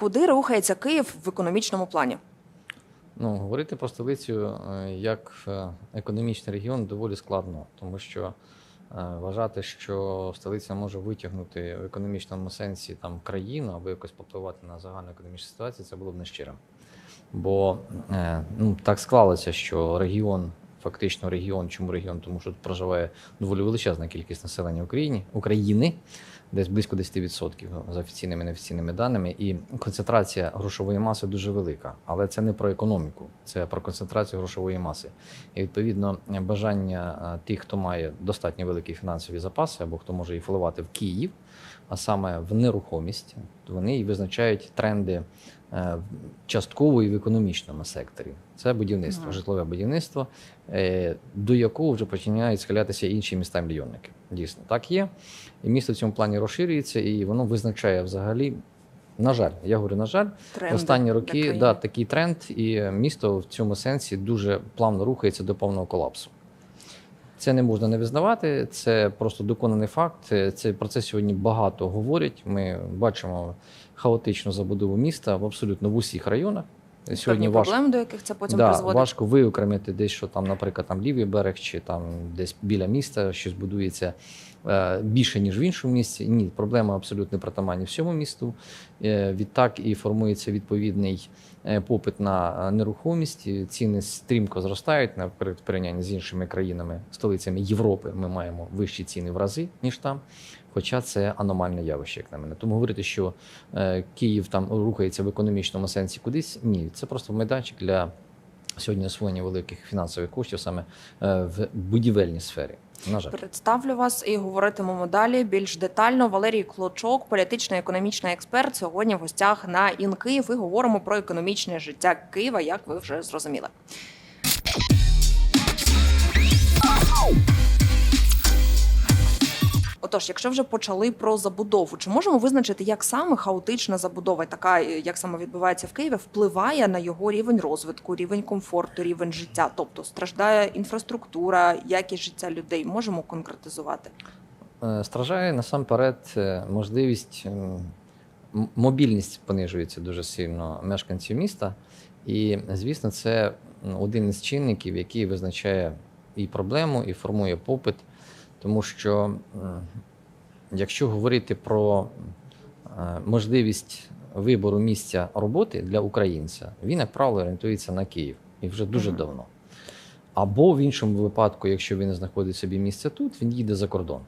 Куди рухається Київ в економічному плані? Ну, говорити про столицю е, як е, економічний регіон доволі складно, тому що е, вважати, що столиця може витягнути в економічному сенсі там країну або якось попливати на загальну економічну ситуацію, це було б нещирим. Бо ну, так склалося, що регіон, фактично регіон, чому регіон? Тому що тут проживає доволі величезна кількість населення Україні, України, десь близько 10% за офіційними і неофіційними даними. І концентрація грошової маси дуже велика. Але це не про економіку, це про концентрацію грошової маси. І відповідно бажання е, тих, хто має достатньо великі фінансові запаси, або хто може і впливати в Київ, а саме в нерухомість, вони і визначають тренди е, частково і в економічному секторі. Це будівництво, Ага. житлове будівництво, е, до якого вже починають схилятися інші міста мільйонники. Дійсно, так є. І місто в цьому плані розширюється, і воно визначає взагалі. На жаль, я говорю, на жаль, Тренди останні роки да, такий тренд, і місто в цьому сенсі дуже плавно рухається до повного колапсу. Це не можна не визнавати, це просто доконаний факт. Це про це сьогодні багато говорять. Ми бачимо хаотичну забудову міста в абсолютно в усіх районах. Сьогодні важко, проблеми, до яких це потім да, призводить. важко виокремити десь, що там, наприклад, там лівий берег, чи там десь біля міста щось будується е, більше, ніж в іншому місці. Ні, проблема абсолютно притаманні всьому місту. Е, відтак і формується відповідний попит на е, нерухомість. Ціни стрімко зростають в порівнянні з іншими країнами, столицями Європи. Ми маємо вищі ціни в рази, ніж там. Хоча це аномальне явище, як на мене. Тому говорити, що е, Київ там рухається в економічному сенсі кудись, ні, це просто майданчик для сьогодні освоєння великих фінансових коштів саме е, в будівельній сфері. На. Представлю вас і говоритимемо далі більш детально. Валерій Клочок, політично-економічний експерт, сьогодні в гостях на Ін Київ і говоримо про економічне життя Києва, як ви вже зрозуміли. Отож, якщо вже почали про забудову, чи можемо визначити, як саме хаотична забудова, така е, як саме відбувається в Києві, впливає на його рівень розвитку, рівень комфорту, рівень життя? Тобто страждає інфраструктура, якість життя людей. Можемо конкретизувати? Е, Страждає насамперед е, можливість м, м- мобільність понижується дуже сильно мешканців міста. І, звісно, це один із чинників, який визначає і проблему, і формує попит. Тому що, якщо говорити про е, можливість вибору місця роботи для українця, він, як правило, орієнтується на Київ і вже дуже Мгм. давно. Або в іншому випадку, якщо він не знаходить собі місце тут, він їде за кордон.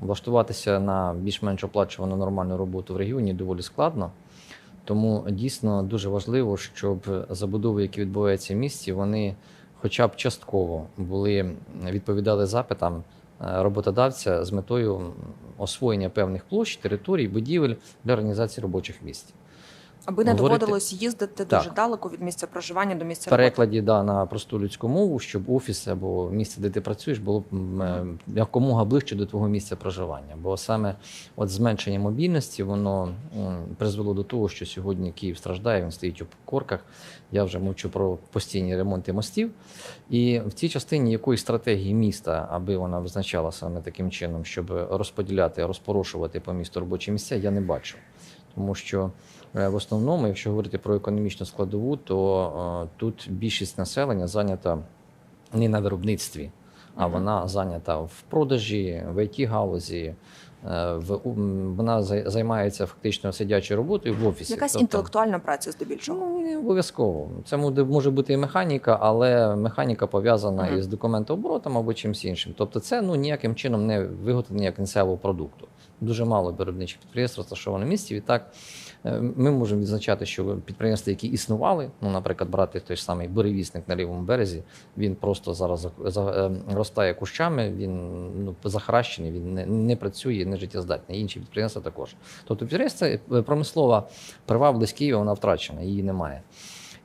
Влаштуватися на більш-менш оплачувану нормальну роботу в регіоні доволі складно. Тому дійсно дуже важливо, щоб забудови, які відбуваються в місті, вони хоча б частково були відповідали запитам роботодавця з метою освоєння певних площ, територій, будівель для організації робочих місць. Аби не Говорити- доводилось їздити Так. дуже далеко від місця проживання до місця В роботи. перекладі да, на просту людську мову, щоб офіс або місце, де ти працюєш, було е, якомога ближче до твого місця проживання. Бо саме от зменшення мобільності воно призвело до того, що сьогодні Київ страждає, він стоїть у корках. Я вже мовчу про постійні ремонти мостів. І в цій частині якоїсь стратегії міста, аби вона визначала саме таким чином, щоб розподіляти, розпорошувати по місту робочі місця, я не бачу. Тому що в основному, якщо говорити про економічну складову, то е, тут більшість населення зайнята не на виробництві, а вона зайнята в продажі, в it галузі. е, В, вона займається фактично сидячою роботою в офісі. Якась Тобто- інтелектуальна праця здебільшого. Ну, не обов'язково. Це може, бути і механіка, але механіка пов'язана Мгм. із документооборотом або чимось іншим. Тобто це ну, ніяким чином не виготовлення кінцевого продукту. Дуже мало виробничих підприємств розташовано в місті. Відтак е, ми можемо відзначати, що підприємства, які існували, ну, наприклад, брати той самий буревісник на лівому березі, він просто зараз за- за- е, ростає кущами, він ну, захаращений, він не, не працює, не життєздатний. Інші підприємства також. Тобто підприємство, е, промислова привабливість Києва вона втрачена, її немає.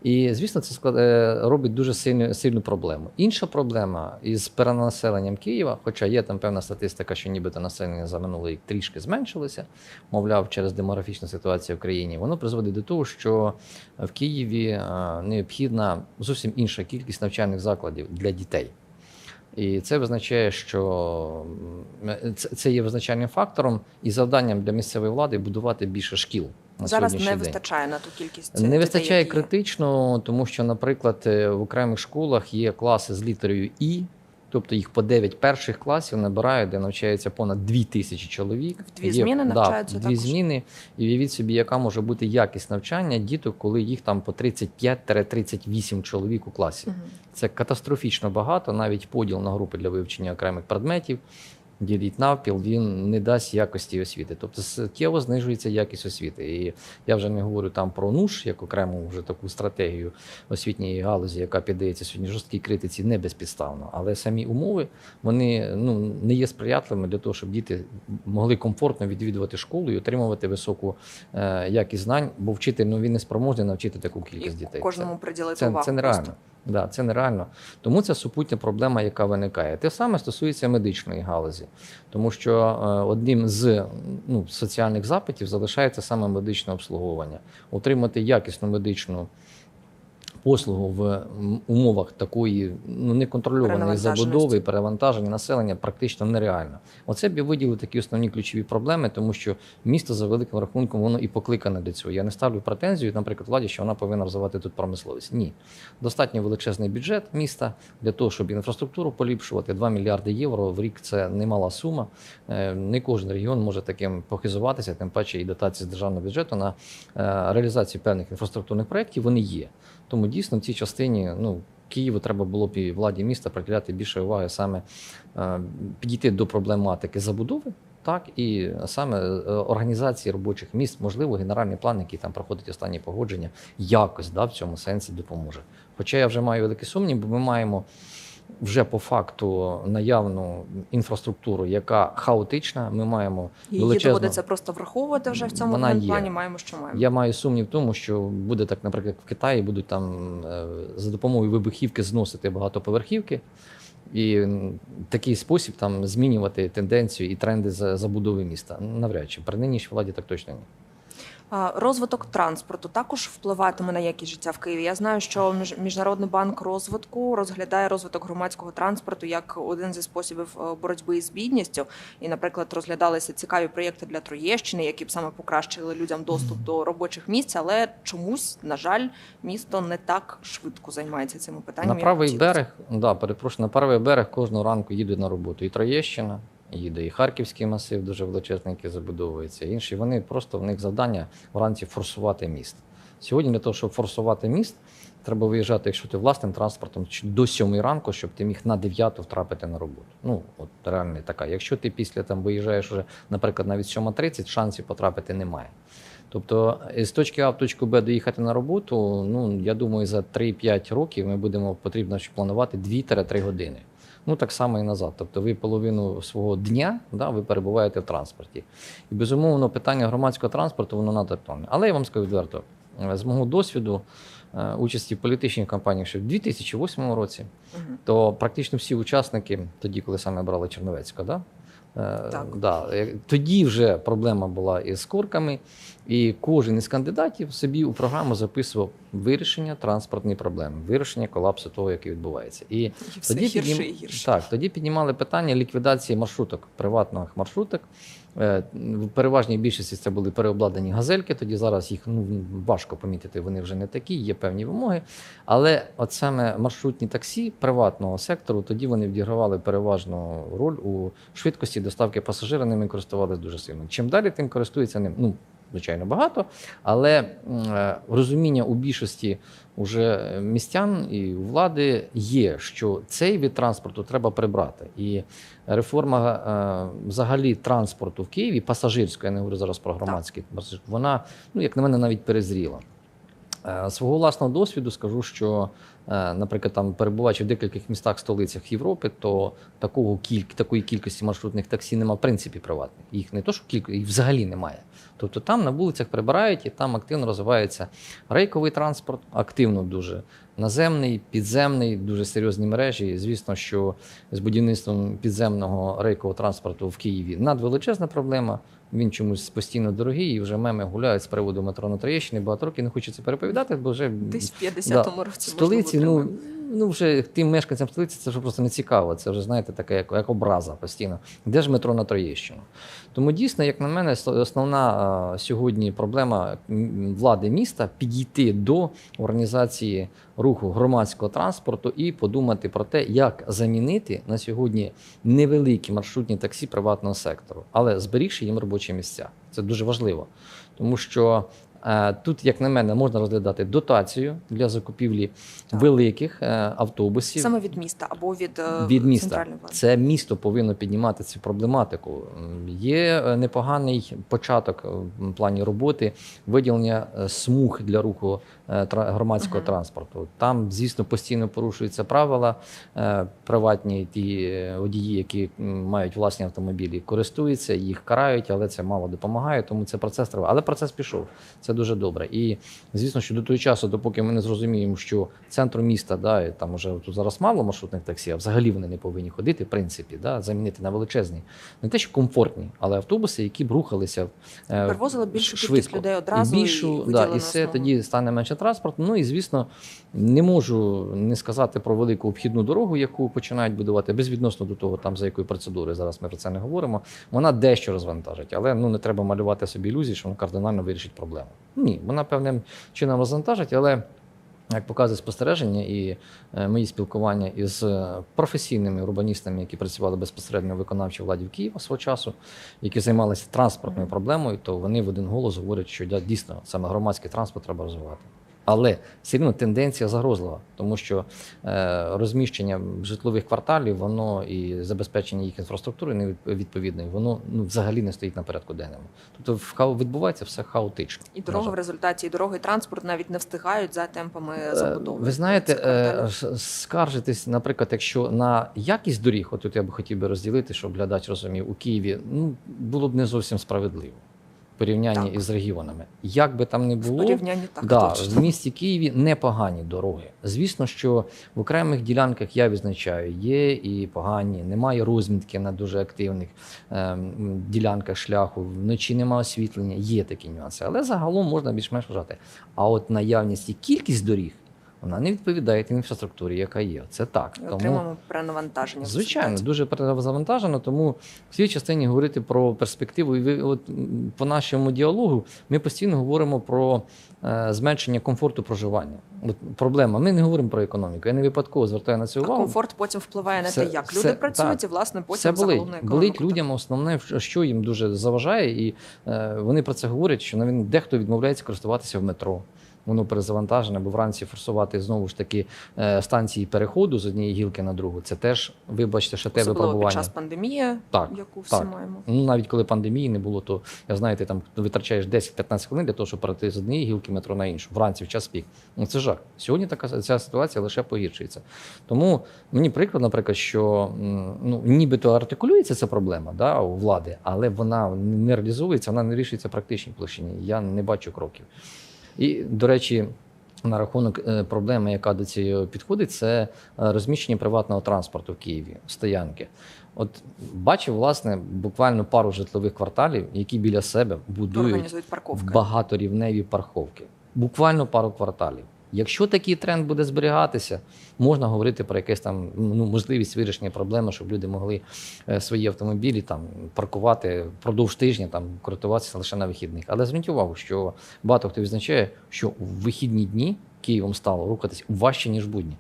І звісно, це е, робить дуже сильну, сильну проблему. Інша проблема із перенаселенням Києва, хоча є там певна статистика, що нібито населення за минулий трішки зменшилося, мовляв, через демографічну ситуацію в країні, воно призводить до того, що в Києві е, необхідна зовсім інша кількість навчальних закладів для дітей. І це визначає, що це це є визначальним фактором і завданням для місцевої влади будувати більше шкіл на Зараз не день. вистачає на ту кількість Не дітей, вистачає які критично, тому що, наприклад, е, в окремих школах є класи з літерою І, тобто їх по 9 перших класів набирають, де навчається понад 2 тисячі чоловік. В дві Є- зміни да, навчаються дві також? зміни. І уявіть собі, яка може бути якість навчання діток, коли їх там по 35-38 чоловік у класі. Мгм. Це катастрофічно багато, навіть поділ на групи для вивчення окремих предметів. Діліть навпіл, він не дасть якості освіти. Тобто суттєво знижується якість освіти. І я вже не говорю там про НУШ, як окрему вже таку стратегію освітньої галузі, яка піддається сьогодні жорсткій критиці не безпідставно. Але самі умови вони ну, не є сприятливими для того, щоб діти могли комфортно відвідувати школу і отримувати високу е, якість знань, бо вчитель ну, він не спроможний навчити таку кількість І дітей. кожному приділити увагу. це нереально. Да, це нереально. Тому це супутня проблема, яка виникає. Те саме стосується медичної галузі, тому що е, одним з ну, соціальних запитів залишається саме медичне обслуговування. Отримати якісну медичну послугу в умовах такої ну, неконтрольованої забудови і перевантаження населення практично нереально. Оце б я виділив такі основні ключові проблеми, тому що місто за великим рахунком воно і покликане до цього. Я не ставлю претензію, наприклад, владі, що вона повинна розвивати тут промисловість. Ні, достатньо величезний бюджет міста для того, щоб інфраструктуру поліпшувати. 2 мільярди євро в рік це немала сума. Е, Не кожен регіон може таким похизуватися, тим паче і дотації з державного бюджету на е, реалізацію певних інфраструктурних проєктів вони є. Тому дійсно в цій частині ну. Києву треба було б і владі міста приділяти більше уваги саме е, підійти до проблематики забудови, так і саме е, організації робочих місць, можливо, генеральний план, який там проходить останні погодження, якось да, в цьому сенсі допоможе. Хоча я вже маю великі сумнів, бо ми маємо вже по факту наявну інфраструктуру, яка хаотична. Ми маємо Її величезну... доводиться просто враховувати вже в цьому Вона є. плані. Маємо, що маємо. Я маю сумнів в тому, що буде так, наприклад, в Китаї будуть там е, за допомогою вибухівки зносити багатоповерхівки. І такий спосіб там змінювати тенденцію і тренди за- забудови міста. Навряд чи при нинішній владі так точно ні. Розвиток транспорту також впливатиме на якість життя в Києві. Я знаю, що Між- Міжнародний банк розвитку розглядає розвиток громадського транспорту як один зі способів е, боротьби з бідністю. І, наприклад, розглядалися цікаві проєкти для Троєщини, які б саме покращили людям доступ до робочих місць, але чомусь, на жаль, місто не так швидко займається цими питаннями. на правий берег, да, перепрошую, на правий берег кожного ранку їде на роботу і Троєщина, їде і Харківський масив, дуже величезний, який забудовується. і Інші вони просто в них завдання вранці форсувати міст. Сьогодні для того, щоб форсувати міст, треба виїжджати, якщо ти власним транспортом, до 7 ранку, щоб ти міг на 9 втрапити на роботу. Ну, от реально така. Якщо ти після там виїжджаєш уже, наприклад, навіть 7.30, шансів потрапити немає. Тобто е, з точки А в точку Б доїхати на роботу, ну я думаю, за 3-5 років ми будемо потрібно планувати 2-3 години. Ну так само і назад. Тобто ви половину свого дня да, ви перебуваєте в транспорті. І безумовно, питання громадського транспорту воно надактуальне. Але я вам скажу відверто, е, з мого досвіду е, участі в політичній кампанії ще в 2008 році, то практично всі учасники, тоді, коли саме брали Черновецька, да? Е, Так. Да, тоді вже проблема була із корками, і кожен із кандидатів собі у програму записував вирішення транспортної проблеми, вирішення колапсу того, який відбувається. І І все тоді гірше піднім- і гірше. Так, тоді піднімали питання ліквідації маршруток, приватних маршруток. Е, В переважній більшості це були переобладнані газельки. Тоді зараз їх ну важко помітити. Вони вже не такі, є певні вимоги. Але от саме маршрутні таксі приватного сектору, тоді вони відігравали переважну роль у швидкості доставки пасажира. Ними користувалися дуже сильно. Чим далі, тим користуються ним. Ну, звичайно, багато, але е, розуміння у більшості уже містян і влади є, що цей від транспорту треба прибрати. І реформа е, взагалі транспорту в Києві, пасажирської, я не говорю зараз про громадський, вона, ну як на мене, навіть перезріла. Е, Свого власного досвіду скажу, що, наприклад, там перебуваючи в декількох містах столицях Європи, то такого кільк, такої кількості маршрутних таксі немає в принципі приватних. Їх не то, що кілька, їх взагалі немає. Тобто там на вулицях прибирають і там активно розвивається рейковий транспорт, активно дуже наземний, підземний, дуже серйозні мережі. Звісно, що з будівництвом підземного рейкового транспорту в Києві надвеличезна проблема. Він чомусь постійно дорогий, і вже меми гуляють з приводу метро на Троєщині. Багато років не хочеться переповідати, бо вже Десь в 50-му році столиці, ну. Ну вже тим мешканцям столиці це вже просто не цікаво. Це вже знаєте, таке як, як образа постійно. Де ж метро на Троєщину? Тому дійсно, як на мене, основна сьогодні проблема влади міста підійти до організації руху громадського транспорту і подумати про те, як замінити на сьогодні невеликі маршрутні таксі приватного сектору, але зберігши їм робочі місця. Це дуже важливо, тому що. Е, Тут, як на мене, можна розглядати дотацію для закупівлі Так. великих е, автобусів Саме від міста або від, е, від міста. центральної влади. Це місто повинно піднімати цю проблематику. Є непоганий початок в плані роботи виділення смуг для руху громадського Мгм. транспорту. Там, звісно, постійно порушуються правила. Приватні ті водії, які мають власні автомобілі, користуються, їх карають, але це мало допомагає. Тому це процес триває. Але процес пішов. Це дуже добре. І звісно, що до того часу, допоки ми не зрозуміємо, що центру міста, да, і там уже тут зараз мало маршрутних таксі, а взагалі вони не повинні ходити, в принципі, да, замінити на величезні, не те, що комфортні, але автобуси, які б рухалися е, Перевозили більшу швидко. людей одразу і більшу, і да, і все тоді стане менше транспорту. Ну і звісно, не можу не сказати про велику обхідну дорогу, яку починають будувати безвідносно до того, там за якою процедурою зараз ми про це не говоримо. Вона дещо розвантажить, але ну не треба малювати собі ілюзії, що вона кардинально вирішить проблему. Ні, вона певним чином розвантажить, але. Як показує спостереження і е, мої спілкування із е, професійними урбаністами, які працювали безпосередньо в виконавчій владі в Києва свого часу, які займалися транспортною проблемою, то вони в один голос говорять, що дійсно саме громадський транспорт треба розвивати. Але все одно тенденція загрозлива, тому що е, розміщення житлових кварталів, воно і забезпечення їх інфраструктури не відповідної, воно ну взагалі не стоїть на порядку денному. Тобто в відбувається все хаотично. І жаль. в результаті, і дороги, і транспорт навіть не встигають за темпами Е, забудови. Ви знаєте, е, скаржитись, наприклад, якщо на якість доріг, от тут я би хотів би розділити, щоб глядач розумів, у Києві ну, було б не зовсім справедливо порівнянні Так. із регіонами. Як би там не в було, порівнянні так да, точно. в місті Києві непогані дороги. Звісно, що в окремих ділянках я відзначаю, є і погані, немає розмітки на дуже активних ем, ділянках шляху, вночі немає освітлення, є такі нюанси. Але загалом можна більш-менш вважати. А от наявність і кількість доріг вона не відповідає тій інфраструктурі, яка є. Це так. І Отримаємо перенавантаження. Звичайно, дуже перезавантажено, тому в цій частині говорити про перспективу. І ви, от по нашому діалогу ми постійно говоримо про е, зменшення комфорту проживання. От проблема. Ми не говоримо про економіку. Я не випадково звертаю на це А увагу. комфорт потім впливає на Це- те, як це- люди працюють, так. і власне потім Це болить. економіку. болить людям основне, що- що їм дуже заважає, і е, вони про це говорять, що навіть дехто відмовляється користуватися в метро. Воно перезавантажене, бо вранці форсувати знову ж таки е, станції переходу з однієї гілки на другу. Це теж, вибачте, ще те Особливо під час пандемії, Так, яку всі так. маємо. Ну, навіть коли пандемії не було, то я знаю, ти там витрачаєш 10-15 хвилин для того, щоб перейти з однієї гілки метро на іншу вранці в час пік. Ну це жах. Сьогодні така ця ситуація лише погіршується. Тому мені приклад, наприклад, що ну нібито артикулюється ця проблема да, у влади, але вона не реалізується, вона не рішується в практичній площині. Я не бачу кроків. І, до речі. На рахунок е, проблеми, яка до цієї підходить, це е, розміщення приватного транспорту в Києві, стоянки. От бачив, власне, буквально пару житлових кварталів, які біля себе будують багаторівневі парковки. Буквально пару кварталів. Якщо такий тренд буде зберігатися, можна говорити про якесь там ну, можливість вирішення проблеми, щоб люди могли е, свої автомобілі там паркувати впродовж тижня, там користуватися лише на вихідних. Але зверніть увагу, що багато хто відзначає, що в вихідні дні Києвом стало рухатись важче ніж будні.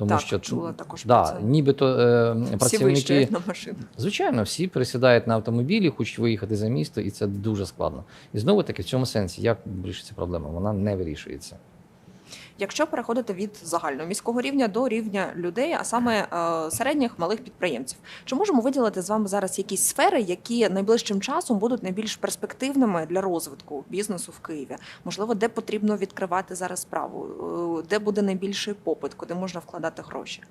Тому Так, що чула також да, про це. нібито е, Всі працівники на машину. Звичайно, всі пересідають на автомобілі, хочуть виїхати за місто, і це дуже складно. І знову таки, в цьому сенсі, як вирішиться проблема? Вона не вирішується. Якщо переходити від загального міського рівня до рівня людей, а саме е, середніх малих підприємців, чи можемо виділити з вами зараз якісь сфери, які найближчим часом будуть найбільш перспективними для розвитку бізнесу в Києві? Можливо, де потрібно відкривати зараз справу, е, де буде найбільший попит, куди можна вкладати гроші?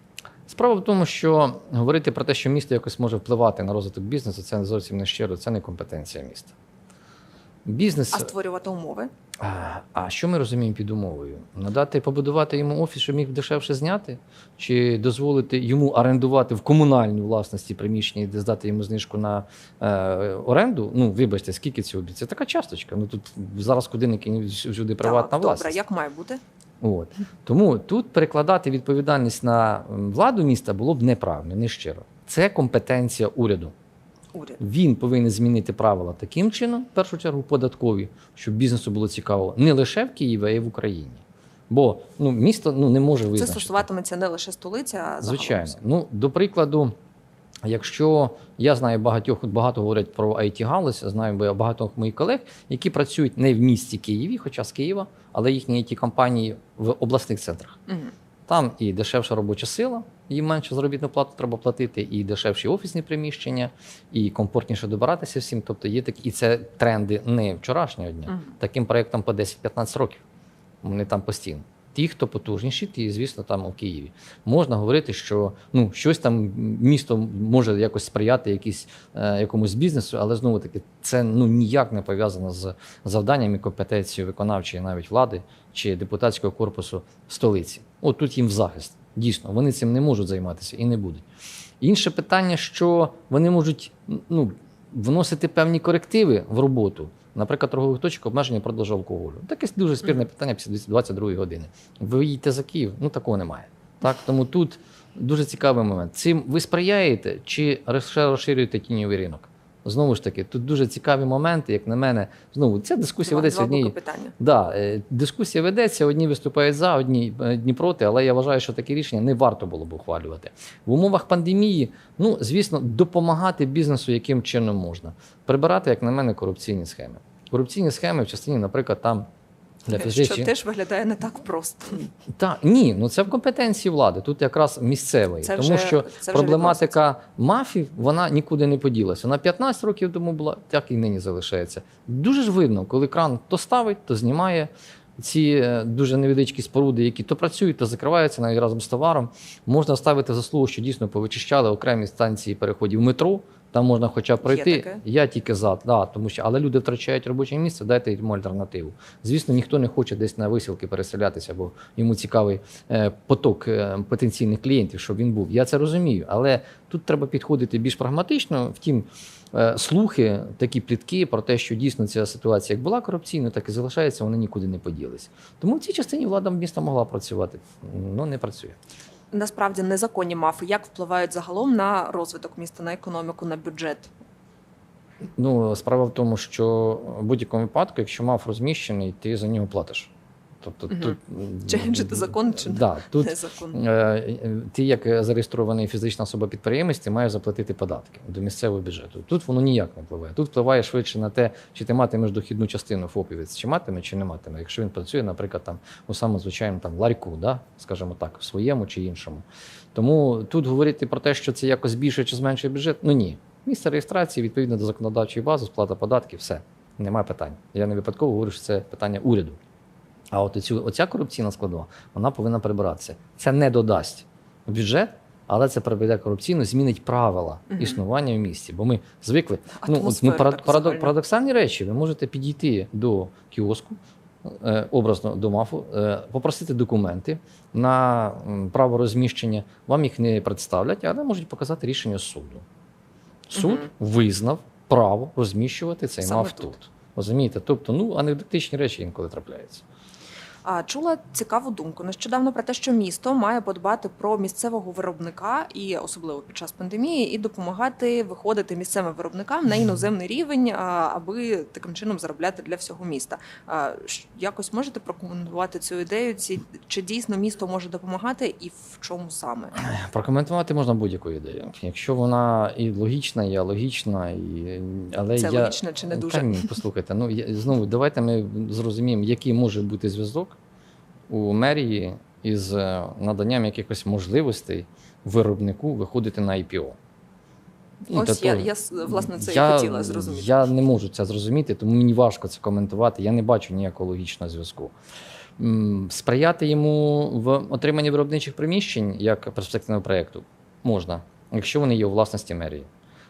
Справа в тому, що говорити про те, що місто якось може впливати на розвиток бізнесу, це зовсім не щиро, це не компетенція міста. Бізнес. А створювати умови? А, що ми розуміємо під умовою? Надати побудувати йому офіс, щоб міг дешевше зняти, чи дозволити йому орендувати в комунальній власності приміщення і здати йому знижку на е, оренду? Ну, вибачте, скільки це обіцяє? Це така часточка. Ну тут зараз куди не кинь, всюди приватна так, власність. добре, як має бути? От. Тому тут перекладати відповідальність на владу міста було б неправильно, не щиро. Це компетенція уряду. Уряд. Він повинен змінити правила таким чином, в першу чергу, податкові, щоб бізнесу було цікаво не лише в Києві, а й в Україні. Бо ну, місто ну, не може Це стосуватиметься не лише столиці, а загалом Звичайно. Ну, до прикладу, якщо я знаю багатьох, багато говорять про it галузь знаю багатьох моїх колег, які працюють не в місті Києві, хоча з Києва, але їхні it компанії в обласних центрах. Мгм. Там і дешевша робоча сила, їм менше заробітну плату треба платити, і дешевші офісні приміщення, і комфортніше добиратися всім. Тобто є такі, і це тренди не вчорашнього дня. Мгм. Таким проєктам по 10-15 років. Вони там постійно. Ті, хто потужніші, ті, звісно, там у Києві. Можна говорити, що ну, щось там місто може якось сприяти якісь, е, якомусь бізнесу, але знову таки це ну, ніяк не пов'язано з завданнями і компетенцією виконавчої навіть влади чи депутатського корпусу столиці. От тут їм в захист. Дійсно, вони цим не можуть займатися і не будуть. Інше питання, що вони можуть ну, вносити певні корективи в роботу. Наприклад, торгових точок обмеження продажу алкоголю. Таке дуже спірне питання після 22 години. Ви їдете за Київ, ну такого немає. Так, тому тут дуже цікавий момент. Цим ви сприяєте чи розширюєте тіньовий ринок? Знову ж таки, тут дуже цікаві моменти, як на мене. Знову ця дискусія Два, ведеться два однією. питання. Да, е, дискусія ведеться, одні виступають за, одні, е, одні проти, але я вважаю, що таке рішення не варто було б ухвалювати. В умовах пандемії, ну, звісно, допомагати бізнесу яким чином можна. Прибирати, як на мене, корупційні схеми. Корупційні схеми в частині, наприклад, там для Що теж виглядає не так просто. Та ні, ну це в компетенції влади. Тут якраз місцевий, Це тому вже- що це проблематика мафій вона нікуди не поділася. Вона 15 років тому була, так і нині залишається. Дуже ж видно, коли кран то ставить, то знімає ці е, дуже невеличкі споруди, які то працюють, то закриваються навіть разом з товаром. Можна ставити заслугу, що дійсно повичищали окремі станції переходів метро. Там можна хоча б пройти. Я тільки за, да, тому що але люди втрачають робоче місце, дайте йому альтернативу. Звісно, ніхто не хоче десь на висілки переселятися, бо йому цікавий е, поток е, потенційних клієнтів, щоб він був. Я це розумію, але тут треба підходити більш прагматично. Втім, е, слухи, такі плітки про те, що дійсно ця ситуація як була корупційною, так і залишається, вони нікуди не поділись. Тому в цій частині влада міста могла працювати, але не працює. Насправді незаконні мафи як впливають загалом на розвиток міста, на економіку, на бюджет. Ну, справа в тому, що в будь-якому випадку, якщо мав розміщений, ти за нього платиш. Тобто Мгм. тут Чи він закон, чи да, тут незаконно? Е, е, Ти, як зареєстрований фізична особа-підприємець, ти маєш заплатити податки до місцевого бюджету. Тут воно ніяк не впливає. Тут впливає швидше на те, чи ти матимеш дохідну частину ФОПівець, чи матиме, чи не матиме. Якщо він працює, наприклад, там у самому звичайному там ларьку, да? скажімо так, в своєму чи іншому. Тому тут говорити про те, що це якось збільшує чи зменшує бюджет, ну ні. Місце реєстрації відповідно до законодавчої бази, сплата податків, все. Немає питань. Я не випадково говорю, що це питання уряду. А от оцю, оця корупційна складова, вона повинна прибиратися. Це не додасть бюджет, але це приведе корупційно, змінить правила Мгм. існування в місті. Бо ми звикли. Ну, от, Атмосферу парад, парадоксальні речі. Ви можете підійти до кіоску, е, образно до МАФу, е, попросити документи на право розміщення. Вам їх не представлять, але можуть показати рішення суду. Суд Мгм. визнав право розміщувати цей Саме МАФ тут. тут. Розумієте? Тобто, ну, анекдотичні речі інколи трапляються. А чула цікаву думку нещодавно про те, що місто має подбати про місцевого виробника і особливо під час пандемії, і допомагати виходити місцевим виробникам на іноземний рівень, аби таким чином заробляти для всього міста. Якось можете прокоментувати цю ідею? Ці чи дійсно місто може допомагати, і в чому саме? Прокоментувати можна будь-яку ідею. Якщо вона і логічна, і алогічна, і але Це я... логічно чи не Та дуже? ні, послухайте. Ну я знову давайте ми зрозуміємо, який може бути зв'язок у мерії із е, наданням якихось можливостей виробнику виходити на IPO. Ну, Ось я, то- я власне це і хотіла зрозуміти. Я не можу це зрозуміти, тому мені важко це коментувати. Я не бачу ніякого логічного зв'язку. Сприяти йому в отриманні виробничих приміщень як перспективного проєкту можна, якщо вони є у власності мерії.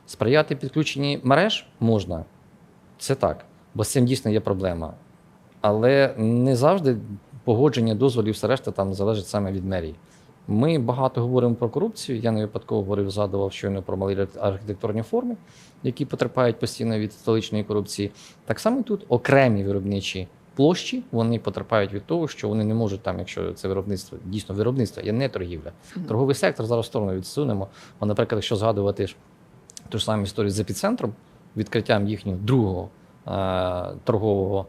Сприяти підключенні мереж можна. Це так, бо з цим дійсно є проблема. Але не завжди погодження дозволів, все решта там залежить саме від мерії. Ми багато говоримо про корупцію. Я не випадково говорив, згадував щойно про малі архітектурні форми, які потерпають постійно від столичної корупції. Так само тут окремі виробничі площі вони потерпають від того, що вони не можуть там, якщо це виробництво, дійсно виробництво, є не торгівля. Торговий сектор зараз в сторону відсунемо. Бо, наприклад, якщо згадувати ж ту ж саму історію з епіцентром, відкриттям їхнього другого е, торгового,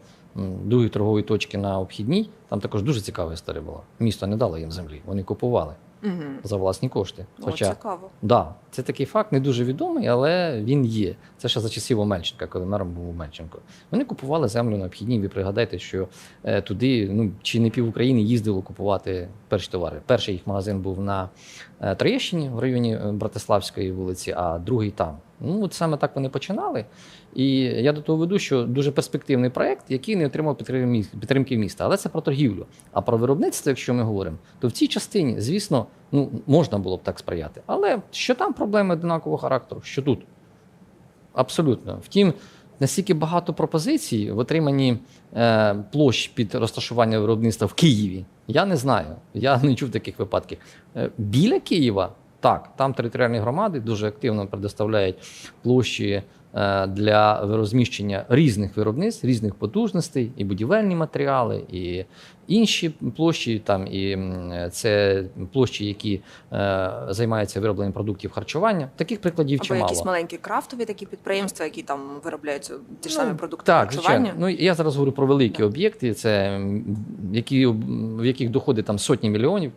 другої торгової точки на обхідній, там також дуже цікава історія була. Місто не дало їм землі, вони купували угу. за власні кошти. О, цікаво. Да, це такий факт не дуже відомий, але він є. Це ще за часів Омельченка, коли мером був Омельченко. Вони купували землю на обхідній. Ви пригадайте, що е, туди ну чи не пів України їздило купувати перші товари. Перший їх магазин був на Троєщині в районі е, Братиславської вулиці, а другий там. Ну от саме так вони починали. І я до того веду, що дуже перспективний проект, який не отримав підтримки міста. Але це про торгівлю. А про виробництво, якщо ми говоримо, то в цій частині, звісно, ну можна було б так сприяти. Але що там проблеми однакового характеру, що тут? Абсолютно. Втім, настільки багато пропозицій в отриманні е, площ під розташування виробництва в Києві, я не знаю. Я не чув таких випадків. Е, біля Києва, так, там територіальні громади дуже активно предоставляють площі е, для розміщення різних виробництв, різних потужностей, і будівельні матеріали, і інші площі, там і це площі, які е, займаються виробленням продуктів харчування. Таких прикладів Або чимало. якісь маленькі крафтові такі підприємства, які там виробляють ті ж Ну, самі продукти Так, харчування. звичайно. Ну я зараз говорю про великі об'єкти, це які в яких доходи там сотні мільйонів.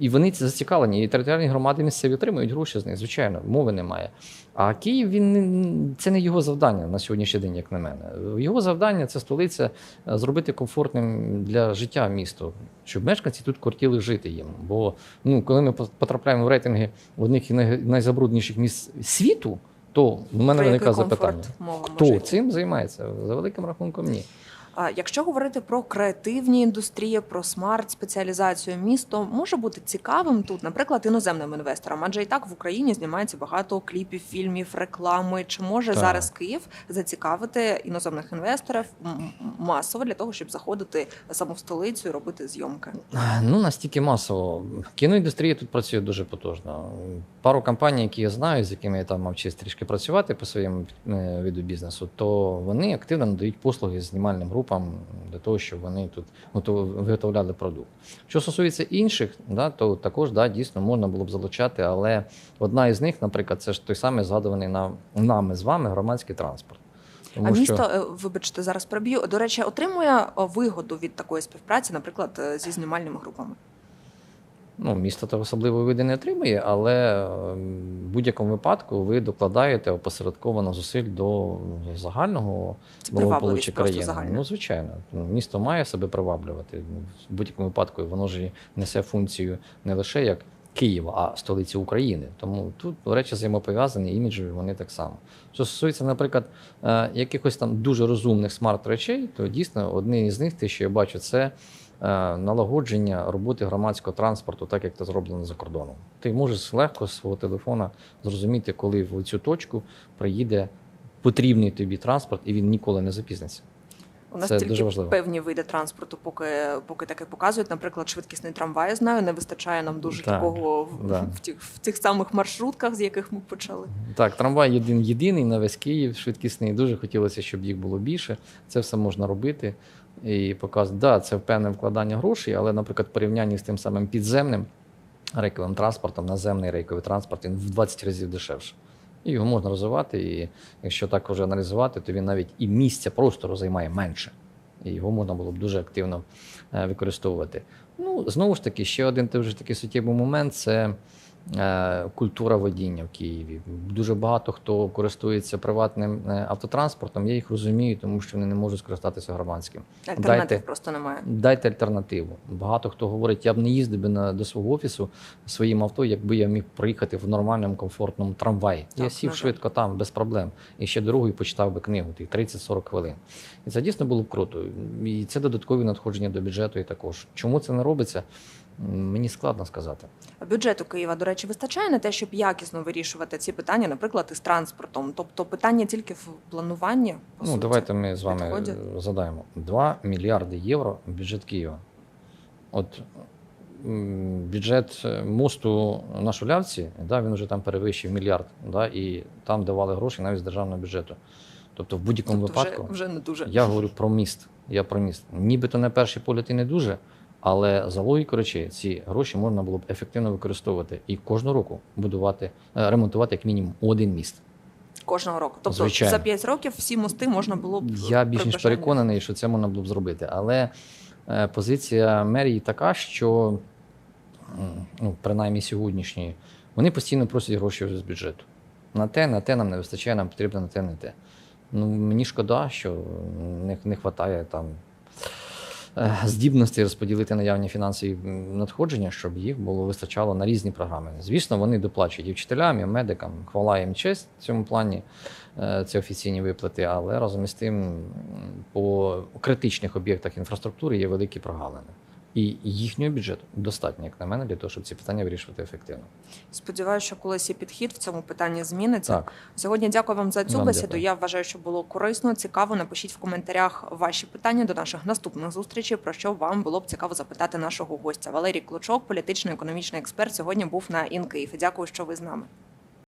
І вони ці зацікавлені, і територіальні громади місцеві отримують гроші з них, звичайно, мови немає. А Київ він це не його завдання на сьогоднішній день, як на мене. Його завдання це столиця е, зробити комфортним для життя місто, щоб мешканці тут хотіли жити їм. Бо ну, коли ми потрапляємо в рейтинги одних найзабрудніших міст світу, то в мене виникає запитання. Хто цим займається? За великим рахунком, ні. Якщо говорити про креативні індустрії, про смарт спеціалізацію місто, може бути цікавим тут, наприклад, іноземним інвесторам, адже і так в Україні знімається багато кліпів, фільмів, реклами. Чи може Так. зараз Київ зацікавити іноземних інвесторів масово для того, щоб заходити саме в столицю і робити зйомки? Ну, настільки масово. Кіноіндустрія тут працює дуже потужно. Пару компаній, які я знаю, з якими я там мав честь трішки працювати по своєму е, виду бізнесу, то вони активно надають послуги знімальним групам для того, щоб вони тут готов- виготовляли продукт. Що стосується інших, да, то також да, дійсно можна було б залучати, але одна із них, наприклад, це ж той самий згадуваний на, нами з вами громадський транспорт. Тому а місто, що... вибачте, зараз проб'ю. До речі, отримує е, вигоду від такої співпраці, наприклад, е, зі знімальними групами. Ну, місто то особливо види не отримує, але ем, в будь-якому випадку ви докладаєте опосередковано зусиль до загального благополуччя країни. загальна. Ну, звичайно, Ну, місто має себе приваблювати. Ну, В будь-якому випадку воно ж несе функцію не лише як Києва, а столиці України. Тому тут речі взаємопов'язані, іміджові вони так само. Що стосується, наприклад, е, якихось там дуже розумних смарт-речей, то дійсно одне із них, те, що я бачу, це налагодження роботи громадського транспорту, так як це зроблено за кордоном. Ти можеш легко з свого телефона зрозуміти, коли в цю точку приїде потрібний тобі транспорт, і він ніколи не запізниться. У нас Це тільки дуже важливо. певні види транспорту, поки поки таке показують. Наприклад, швидкісний трамвай знаю, не вистачає нам дуже Так, такого да. в, тих, в тих самих маршрутках, з яких ми почали. Так, трамвай один єдиний на весь Київ, швидкісний. Дуже хотілося, щоб їх було більше. Це все можна робити і показувати. Да, це певне вкладання грошей, але, наприклад, в порівнянні з тим самим підземним рейковим транспортом, наземний рейковий транспорт він в 20 разів дешевше. І його можна розвивати. І якщо так вже аналізувати, то він навіть і місця простору займає менше. І його можна було б дуже активно е, використовувати. Ну, знову ж таки, ще один такий суттєвий момент це культура водіння в Києві. Дуже багато хто користується приватним е, автотранспортом. Я їх розумію, тому що вони не можуть скористатися громадським. Альтернатив Дайте- просто немає. Дайте альтернативу. Багато хто говорить, я б не їздив би на, до свого офісу своїм авто, якби я міг проїхати в нормальному комфортному трамваї. Так, я сів швидко там, без проблем. І ще дорогою почитав би книгу, тих 30-40 хвилин. І це дійсно було б круто. І це додаткові надходження до бюджету і також. Чому це не робиться? Мені складно сказати. Бюджету Києва, до речі, вистачає на те, щоб якісно вирішувати ці питання, наприклад, із транспортом. Тобто питання тільки в плануванні. По ну, суті. давайте ми з вами підході. е, задаємо 2 мільярди євро бюджет Києва. От бюджет е, мосту на Шулявці, да, він вже там перевищив мільярд, да, і там давали гроші навіть з державного бюджету. Тобто, в будь-якому Тобто випадку, вже не дуже. я говорю про міст. Я про міст. Нібито на перший погляд і не дуже, але за логікою речей ці гроші можна було б ефективно використовувати і кожного року будувати, е, ремонтувати як мінімум один міст. Кожного року. Тобто Звичайно. за 5 років всі мости можна було б Я більш ніж переконаний, що це можна було б зробити. Але е, позиція мерії така, що ну, принаймні сьогоднішньої, вони постійно просять гроші з бюджету. На те, на те нам не вистачає, нам потрібно на те, на те. Ну, мені шкода, що не, не вистачає там е, здібності розподілити наявні фінансові надходження, щоб їх було вистачало на різні програми. Звісно, вони доплачують і вчителям, і медикам. Хвала їм честь в цьому плані. Е, Це офіційні виплати, але разом із тим по критичних об'єктах інфраструктури є великі прогалини. І їхнього бюджету достатньо, як на мене, для того, щоб ці питання вирішувати ефективно. Сподіваюся, що колись і підхід в цьому питанні зміниться. Так, Сьогодні дякую вам за цю Вам бесіду. дякую. Я вважаю, що було корисно, цікаво. Напишіть в коментарях ваші питання до наших наступних зустрічей, про що вам було б цікаво запитати нашого гостя. Валерій Клочок, політично-економічний експерт, сьогодні був на ІН Київ. Дякую, що ви з нами.